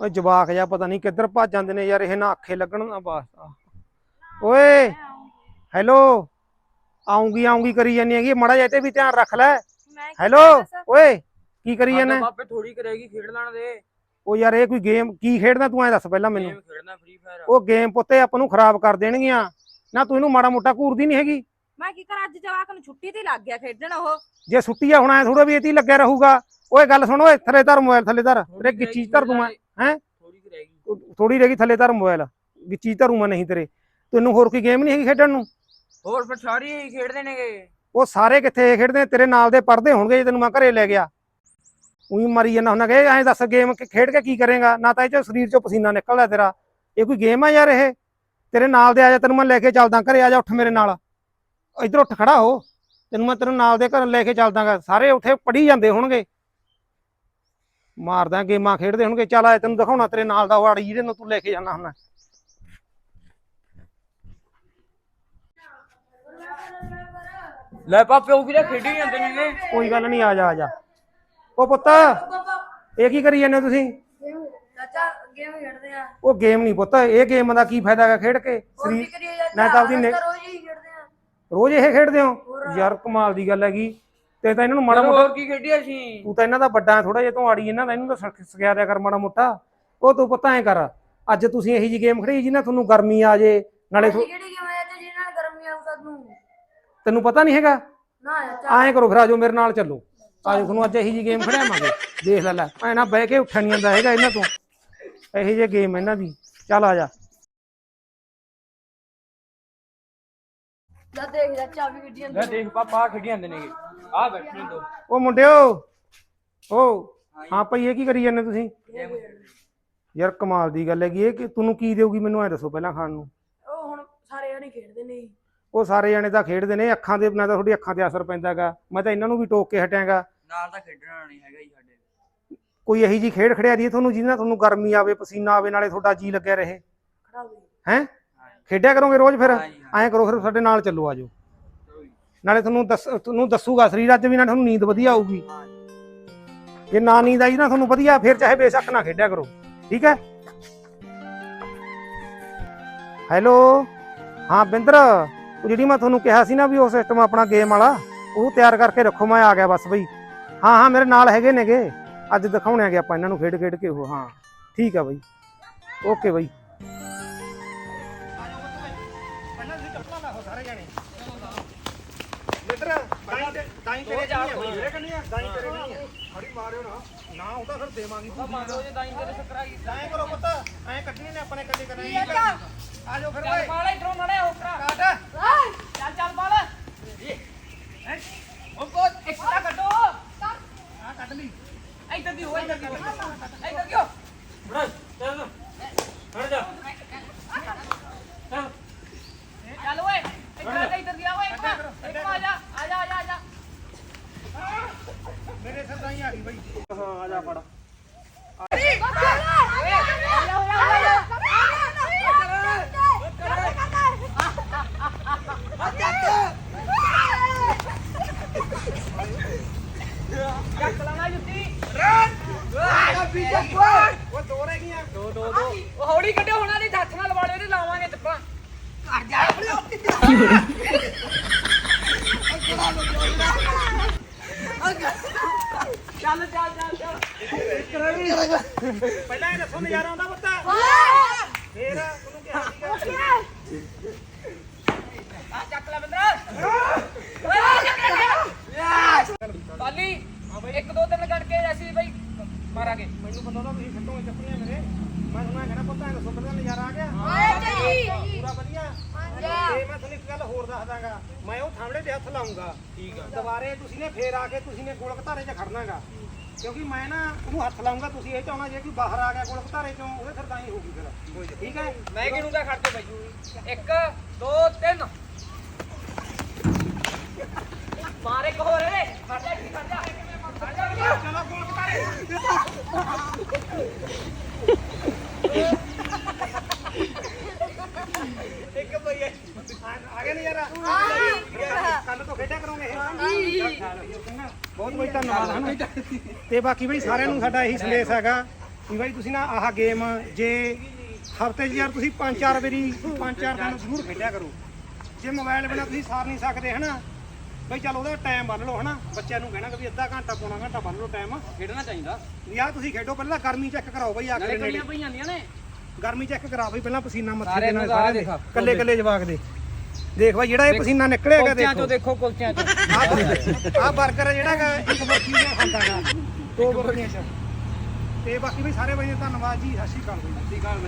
ਓਏ ਜਵਾਕ ਜਾਂ ਪਤਾ ਨਹੀਂ ਕਿੱਧਰ ਭੱਜ ਜਾਂਦੇ ਨੇ ਯਾਰ ਇਹ ਨਾ ਅੱਖੇ ਲੱਗਣ ਨਾ ਵਾਸਤਾ ਓਏ ਹੈਲੋ ਆਉਂਗੀ ਆਉਂਗੀ ਕਰੀ ਜਾਨੀ ਹੈਗੀ ਮੜਾ ਜਾ ਤੇ ਵੀ ਧਿਆਨ ਰੱਖ ਲੈ। ਹੈਲੋ? ਓਏ ਕੀ ਕਰੀ ਜਾਨੇ ਬਾਪੇ ਥੋੜੀ ਕਰੇਗੀ ਖੇਡ ਲੈਣ ਦੇ। ਉਹ ਯਾਰ ਇਹ ਕੋਈ ਗੇਮ ਕੀ ਖੇਡਦਾ ਤੂੰ ਐ ਦੱਸ ਪਹਿਲਾਂ ਮੈਨੂੰ। ਗੇਮ ਖੇਡਣਾ ਫ੍ਰੀ ਫਾਇਰ ਉਹ ਗੇਮ ਪੁੱਤੇ ਆਪਾਂ ਨੂੰ ਖਰਾਬ ਕਰ ਦੇਣਗੀਆਂ। ਨਾ ਤੂੰ ਇਹਨੂੰ ਮਾੜਾ ਮੋਟਾ ਘੂਰਦੀ ਨਹੀਂ ਹੈਗੀ। ਮੈਂ ਕੀ ਕਰਾਂ ਅੱਜ ਜਵਾਕ ਨੂੰ ਛੁੱਟੀ ਤੇ ਲੱਗ ਗਿਆ ਖੇਡਣ ਉਹ। ਜੇ ਛੁੱਟੀ ਆ ਹੁਣ ਐ ਥੋੜਾ ਵੀ ਇਹ ਤੇ ਲੱਗਿਆ ਰਹੂਗਾ। ਓਏ ਗੱਲ ਸੁਣ ਓਏ ਥੱਲੇ ਧਰ ਮੋਬਾਈਲ ਥੱਲੇ ਧਰ ਤੇਰੇ ਗਿੱਚੀ ਧਰ ਦੂੰ ਮੈਂ? ਹੈਂ? ਥੋੜੀ ਰਹਿ ਗਈ। ਥੱਲੇ ਧਰ ਮੋਬਾਈਲ ਗਿੱਚੀ ਧਰੂ ਮੈਂ ਨਹੀਂ ਤੇਰੇ। ਤੈਨੂੰ ਹੋਰ ਕੋਈ ਗੇਮ ਨਹੀਂ ਹੈਗੀ ਖੇਡਣ ਨੂੰ? ਹੋਰ ਫਿਰ ਸਾਰੇ ਹੀ ਖੇਡਦੇ ਨੇਗੇ। ਉਹ ਸਾਰੇ ਕਿੱਥੇ ਖੇਡਦੇ ਨੇ? ਤੇਰੇ ਨਾਲ ਦੇ ਪੜਦੇ ਹੋਣਗੇ ਜੇ ਤੈਨੂੰ ਮੈਂ ਘਰੇ ਲੈ ਗਿਆ। ਉਹੀ ਮਰੀ ਜਾਂਦਾ ਹੁੰਦਾ ਕਿ ਐਂ ਦੱਸ ਗੇਮ ਖੇਡ ਕੇ ਕੀ ਕਰੇਗਾ? ਨਾ ਤਾਂ ਇਹ ਚੋਂ ਸਰੀਰ ਚੋਂ ਪਸੀਨਾ ਨਿਕਲਦਾ ਤੇਰਾ। ਇਹ ਕੋਈ ਗੇਮ ਆ ਯਾਰ ਇਹ? ਤੇਰੇ ਨਾਲ ਦੇ ਆ ਜਾ ਤੈਨੂੰ ਮੈਂ ਲੈ ਕੇ ਚੱਲਦਾ ਘਰੇ ਆ ਜਾ ਉੱਠ ਮੇਰੇ ਨਾਲ। ਇੱਧਰ ਉੱਠ ਖੜਾ ਹੋ। ਤੈਨੂੰ ਮੈਂ ਤੈਨੂੰ ਨਾਲ ਦੇ ਘਰ ਲੈ ਕੇ ਚੱਲਦਾਗਾ। ਸਾਰੇ ਉੱਥੇ ਪੜੀ ਜਾਂਦੇ ਹੋਣਗੇ। ਮਾਰਦਾ ਗੇਮਾਂ ਖੇਡਦੇ ਹੋਣਗੇ। ਚੱਲ ਆ ਤੈਨੂੰ ਦਿਖਾਉਣਾ ਤੇਰੇ ਨਾਲ ਦਾ ਵਾੜੀ ਜਿਹਦੇ ਨੂੰ ਤੂੰ ਲੈ ਕੇ ਜਾਣਾ ਹੁੰਦਾ। ਲੈ ਪਾਪੇ ਉਹ ਵੀ ਤਾਂ ਖੇਡੀ ਜਾਂਦੇ ਨੇਗੇ ਕੋਈ ਗੱਲ ਨਹੀਂ ਆ ਜਾ ਆ ਜਾ। ਉਹ ਪੁੱਤ ਇਹ ਕੀ ਕਰੀ ਜਾਂਦੇ ਹੋ ਤੁਸੀਂ? ਚਾਚਾ ਗੇਮ ਖੇਡਦੇ ਆ। ਉਹ ਗੇਮ ਨਹੀਂ ਪੁੱਤ ਇਹ ਗੇਮ ਦਾ ਕੀ ਫਾਇਦਾ ਹੈਗਾ ਖੇਡ ਕੇ? ਸਰੀਰ ਤਾਂ ਨੇ- ਤਾਂ ਰੋਜ਼ ਹੀ ਖੇਡਦੇ ਆ। ਰੋਜ਼ ਇਹ ਖੇਡਦੇ ਹੋ? ਯਾਰ ਕਮਾਲ ਦੀ ਗੱਲ ਹੈਗੀ। ਤੇ ਤਾਂ ਇਹਨਾਂ ਨੂੰ ਮਾੜਾ ਮੋਟਾ ਹੋਰ ਕੀ ਖੇਡੀ ਅਸੀਂ ਤੂੰ ਤਾਂ ਇਹਨਾਂ ਦਾ ਵੱਡਾ ਥੋੜਾ ਜਿਹਾ ਤੂੰ ਆੜੀ ਇਹਨਾਂ ਦਾ ਇਹਨੂੰ ਤਾਂ ਸਿਖ- ਸਿਖਾ ਦਿਆ ਕਰ ਮਾੜਾ ਮੋਟਾ। ਉਹ ਤੂੰ ਪਤਾ ਐ ਕਰ ਅੱਜ ਤੁਸੀਂ ਇਹੀ ਜੀ ਗੇਮ ਖੜੀ ਜੀ ਨਾ ਤੁਹਾਨੂੰ ਗਰਮੀ ਆ ਜੇ ਨਾਲੇ ਕਿਹੜੀ ਗੇਮ ਹੈ ਤੇ ਜਿਹਦੇ ਨਾਲ ਗਰਮੀ ਆਉ ਸਾਨੂੰ? ਤੈਨੂੰ ਪਤਾ ਨਹੀਂ ਹੈਗਾ? ਨਾ ਐਂ ਕਰੋ ਫਿਰ ਆਜੋ ਮੇਰੇ ਨਾਲ ਚੱਲੋ। ਆਜੋ ਤੁਹਾਨੂੰ ਅੱਜ ਇਹੀ ਜੀ ਗੇਮ ਖੜਾਵਾਂਗੇ ਦੇਖ ਲੈ ਲੈ ਐ ਨਾ ਬਹਿ ਕੇ ਉੱਠਣ ਨਹੀਂ ਆਂਦਾ ਹੈਗਾ ਇਹਨਾਂ ਤੋਂ। ਇਹੀ ਜਿਹੀ ਗੇਮ ਇਹਨਾਂ ਦੀ। ਚੱਲ ਆ ਜਾ। ਲੈ ਦੇਖ ਚਾਚਾ ਵੀ ਗੱਡੀਆਂ ਲੈ ਦੇਖ ਪਾਪਾ ਖੇਡੀ ਜਾਂਦੇ ਨੇਗੇ। ਆ ਬੈਠੇ ਦੋ। ਉਹ ਮੁੰਡਿਓ ਓ ਹਾਂ ਭਾਈ ਇਹ ਕੀ ਕਰੀ ਜਾਂਦੇ ਤੁਸੀਂ? ਯਾਰ ਕਮਾਲ ਦੀ ਗੱਲ ਹੈਗੀ ਇਹ ਕਿ ਤੁਹਾਨੂੰ ਕੀ ਦੇਊਗੀ ਮੈਨੂੰ ਐ ਦੱਸੋ ਪਹਿਲਾਂ ਖਾਣ ਨੂੰ। ਉਹ ਹੁਣ ਸਾਰੇ ਜਣੇ ਖੇਡਦੇ ਨੇ। ਉਹ ਸਾਰੇ ਜਣੇ ਤਾਂ ਖੇਡਦੇ ਨੇ ਅੱਖਾਂ ਦੇ ਬਿਨਾਂ ਤਾਂ ਤੁਹਾਡੀ ਅੱਖਾਂ ਤੇ ਅਸਰ ਪੈਂਦਾ ਹੈਗਾ। ਮੈਂ ਤਾਂ ਇਹਨਾਂ ਨੂੰ ਵੀ ਟੋਕ ਕੇ ਹਟਿਆਗਾ। ਨਾਲ ਤਾਂ ਖੇਡਣਾ ਨਹੀਂ ਹੈਗਾ ਜੀ ਸਾਡੇ। ਕੋਈ ਇਹੀ ਜੀ ਖੇਡ ਖੜਿਆ ਦੀ ਤੁਹਾਨੂੰ ਜਿਹਦੇ ਨਾਲ ਤੁਹਾਨੂੰ ਗਰਮੀ ਆਵੇ ਪਸੀਨਾ ਆਵੇ ਨਾਲੇ ਤੁਹਾਡਾ ਜੀ ਲੱਗਿਆ ਰਹੇ? ਖੜਾ ਖੇਡਿਆ ਕਰੋਗੇ ਰੋਜ਼ ਫਿਰ? ਹਾਂਜੀ, ਹਾਂ। ਐਂ ਕਰੋ ਫਿਰ ਸਾਡੇ ਨਾਲ ਚੱਲੋ ਆਜੋ। ਨਾਲੇ ਤੁਹਾਨੂੰ ਦੱਸ, ਤੁਹਾਨੂੰ ਦੱਸੂਗਾ, ਸਰੀਰ ਅੱਜ ਵੀ ਨਾ ਤੁਹਾਨੂੰ ਨੀਂਦ ਵਧੀਆ ਆਊਗੀ। ਜੇ ਨਾ ਨੀਂਦ ਆਈ ਨਾ ਤੁਹਾਨੂੰ ਵਧੀਆ, ਫਿਰ ਚਾਹੇ ਬੇਸ਼ੱਕ ਨਾ ਖੇਡਿਆ ਕਰੋ। ਠੀਕ ਹੈ? ਹੈਲੋ? ਹਾਂ, ਬਿੰਦਰ, ਉਹ ਜਿਹੜੀ ਮੈਂ ਤੁਹਾਨੂੰ ਕਿਹਾ ਸੀ ਨਾ ਵੀ ਉਹ ਸਿਸਟਮ ਆਪਣਾ ਗੇਮ ਵਾਲਾ, ਉਹ ਤਿਆਰ ਕਰਕੇ ਰੱਖੋ, ਮੈਂ ਆ ਗਿਆ ਬਸ ਬਈ। ਹਾਂ ਹਾਂ, ਮੇਰੇ ਨਾਲ ਹੈਗੇ ਨੇਗੇ। ਅੱਜ ਦਿਖਾਉਣੇ ਆਗੇ ਆਪਾਂ ਇਹਨਾਂ ਨੂੰ ਖੇਡ ਖੇਡ ਕੇ ਉਹ, ਹਾਂ। ਠੀਕ ਆ ਬਈ। ਓਕੇ ਬਈ। ਲਿੱਤਰ ਦਾਈ ਤੇ ਦਾਈ ਤੇਰੇ ਜਾਣ ਹੋਈ ਵੀਰੇ ਕੰਨੀ ਆ? ਦਾਈ ਤੇਰੇ ਕੰਨੀ ਆ? ਖੜੀ ਮਾਰਿਓ ਨਾ। ਨਾ ਉਹਦਾ ਫਿਰ ਦੇਵਾਂਗੀ। ਮੰਗੋ ਜੇ ਦਾਈ ਤੇਰੇ ਸਕਰਾਈ। ਐਂ ਕਰੋ ਪੁੱਤ। ਐਂ ਕੱਢਣੀ ਨੇ ਆਪਣੇ ਕੱਢੇ ਕਰਨਾ ਆ ਜਾਓ ਫਿਰ ਓਏ ਪਾਲੇ ਇਧਰੋਂ ਮੜੇ ਹੋਕਰਾ ਕਾਟ ਚੱਲ ਚੱਲ ਪਾਲ ਉਹ ਕੋ ਇੱਕ ਤਾਂ ਕੱਢੋ ਆ ਕੱਢ ਲਈ ਇੱਧਰ ਦੀ ਹੋਈ ਇੱਧਰ ਦੀ ਇੱਧਰ ਕਿਉਂ ਬੜਾ ਚੱਲ ਹਟ ਜਾ ਚੱਲ ਚੱਲ ਓਏ ਇੱਧਰ ਇੱਧਰ ਦੀ ਆ ਓਏ ਇੱਕ ਇੱਕ ਆ ਜਾ ਆ ਜਾ ਆ ਜਾ ਆ ਜਾ ਮੇਰੇ ਸਿਰ ਦਾਈ ਆ ਗਈ ਬਈ ਹਾਂ ਆ ਜਾ ਫੜ। ਚੱਕ ਲਾਣਾ ਜੁੱਤੀ ਉਹ ਦੋ ਰਹਿ ਗਈਆਂ ਦੋ ਦੋ। ਦੋ ਉਹ ਹੌਲੀ ਕੱਢਿਓ ਹੁਣਾਂ ਦੀ ਹੱਥ ਨਾਲ ਵਾਲੇ ਨੇ ਲਾਵਾਂਗੇ ਚੱਪਾਂ ਚੱਲ ਚੱਲ ਚੱਲ ਚੱਲ ਪਹਿਲਾਂ ਇਹ ਦੱਸੋ ਨਜ਼ਾਰਾ ਆਉਂਦਾ ਪੁੱਤ। ਫੇਰ ਤੁਹਾਨੂੰ ਕਿਹਾ ਸੀਗਾ ਆ ਚੱਕ ਲੈ ਬੰਦਰ। ਓਏ ਬਾਲੀ ਇੱਕ ਦੋ ਤਿੰਨ ਕੱਢ ਕੇ ਅਸੀਂ ਬਈ ਮਾਰਾਂਗੇ। ਮੈਨੂੰ ਪਤਾ ਤਾਂ ਤੁਸੀਂ ਛੱਡੋਗੇ ਚੱਪੜੀਆਂ ਮੇਰੇ। ਮੈਂ ਤੁਹਾਨੂੰ ਕਹਿਣਾ ਪੁੱਤ ਦੱਸੋ ਪਹਿਲਾਂ ਨਜ਼ਾਰਾ ਆ ਗਿਆ? ਪੂਰਾ ਵਧੀਆ। ਤੇ ਮੈਂ ਤੁਹਾਨੂੰ ਇੱਕ ਗੱਲ ਹੋਰ ਦੱਸ ਦਾਂਗਾ। ਮੈਂ ਉਹ ਥਾਮੜੇ ਤੇ ਹੱਥ ਲਾਉਂਗਾ ਠੀਕ ਆ। ਦੁਬਾਰੇ ਤੁਸੀਂ ਨੇ ਫੇਰ ਆ ਕੇ ਤੁਸੀਂ ਨੇ ਗੋਲਕ ਧਾਰੇ 'ਚ ਖੜਨਾਗਾ। ਕਿਉਂਕਿ ਮੈਂ ਨਾ ਉਹਨੂੰ ਹੱਥ ਲਾਉਂਗਾ ਤੁਸੀਂ ਇਹ ਚਾਹਣਾ ਜੇ ਕੋਈ ਬਾਹਰ ਆ ਗਿਆ ਗੋਲਕ ਧਾਰੇ 'ਚੋਂ ਉਹਦੇ ਫਿਰ ਤਾਂ ਹੀ ਹੋਊਗੀ ਫਿਰ। ਠੀਕ ਹੈ? ਮੈਂ ਗਿਣੂਗਾ ਖੜਦੇ ਬਾਈ ਇੱਕ ਦੋ ਤਿੰਨ। ਮਾਰ ਇੱਕ ਹੋਰ। ਏ ਖੜ ਜਾ ਖੜ ਜਾ ਖੜ ਜਾ। ਚਲੋ ਗੋਲਕ ਧਾਰੇ ਇੱਕ ਭਈ ਆ ਗਿਆ ਨਜ਼ਾਰਾ ਕੱਲ ਤੋਂ ਖੇਡਿਆ ਕਰੋਗੇ ਇਹ ਬਹੁਤ ਬਹੁਤ ਧੰਨਵਾਦ ਹਨ। ਤੇ ਬਾਕੀ ਬਈ ਸਾਰਿਆਂ ਨੂੰ ਸਾਡਾ ਇਹੀ ਸੰਦੇਸ਼ ਹੈਗਾ ਵੀ ਬਾਈ ਤੁਸੀਂ ਨਾ ਆਹ ਗੇਮ ਜੇ ਹਫ਼ਤੇ 'ਚ ਯਾਰ ਤੁਸੀਂ ਪੰਜ ਚਾਰ ਵਾਰੀ ਪੰਜ ਚਾਰ ਦਿਨ ਜ਼ਰੂਰ ਖੇਡਿਆ ਕਰੋ। ਜੇ ਮੋਬਾਈਲ ਬਿਨਾ ਤੁਸੀਂ ਸਾਰ ਨਹੀਂ ਸਕਦੇ ਹਨਾ। ਬਈ ਚਲ ਉਹਦਾ ਟਾਈਮ ਬੰਨ ਲਓ ਹਨਾ। ਬੱਚਿਆਂ ਨੂੰ ਕਹਿਣਾ ਕਿ ਵੀ ਅੱਧਾ ਘੰਟਾ ਪੌਣਾ ਘੰਟਾ ਬੰਨ ਲਓ ਟਾਈਮ ਖੇਡਣਾ ਚਾਹੀਦਾ। ਆਹ ਤੁਸੀਂ ਖੇਡੋ ਪਹਿਲਾਂ ਗਰਮੀ ਚੈੱਕ ਕਰਾਓ ਬਈ ਆ ਕੇ ਨੇੜੇ ਗਰਮੀ ਚੈੱਕ ਕਰਾ ਬਈ ਪਹਿਲਾਂ ਪਸੀਨਾ ਮੱਥੇ ਦੇ ਨਾਲ ਦੇਖ, ਕੱਲੇ ਕੱਲੇ ਜਵਾਕ ਦੇ। ਦੇਖ ਬਾਈ ਜਿਹੜਾ ਇਹ ਪਸੀਨਾ ਨਿਕਲਿਆਗਾ ਕੁਲਚਿਆਂ ਦੇਖੋ ਚੋਂ ਦੇਖੋ। ਕੁਲਚਿਆਂ ਚੋਂ। ਆਹ ਬਰਗਰ ਜਿਹੜਾਗਾ ਇੱਕ ਬਰਫੀ ਜਿਹਾ ਖਾਂਦਾਗਾ ਦੋ ਬਰਫੀਆਂ ਚ। ਤੇ ਬਾਕੀ ਵੀ ਸਾਰੇ ਬਾਈ ਧੰਨਵਾਦ ਜੀ ਸਤਿ ਸ਼੍ਰੀ ਅਕਾਲ ਬਾਈ। ਸਤਿ ਸ਼੍ਰੀ ਅਕਾਲ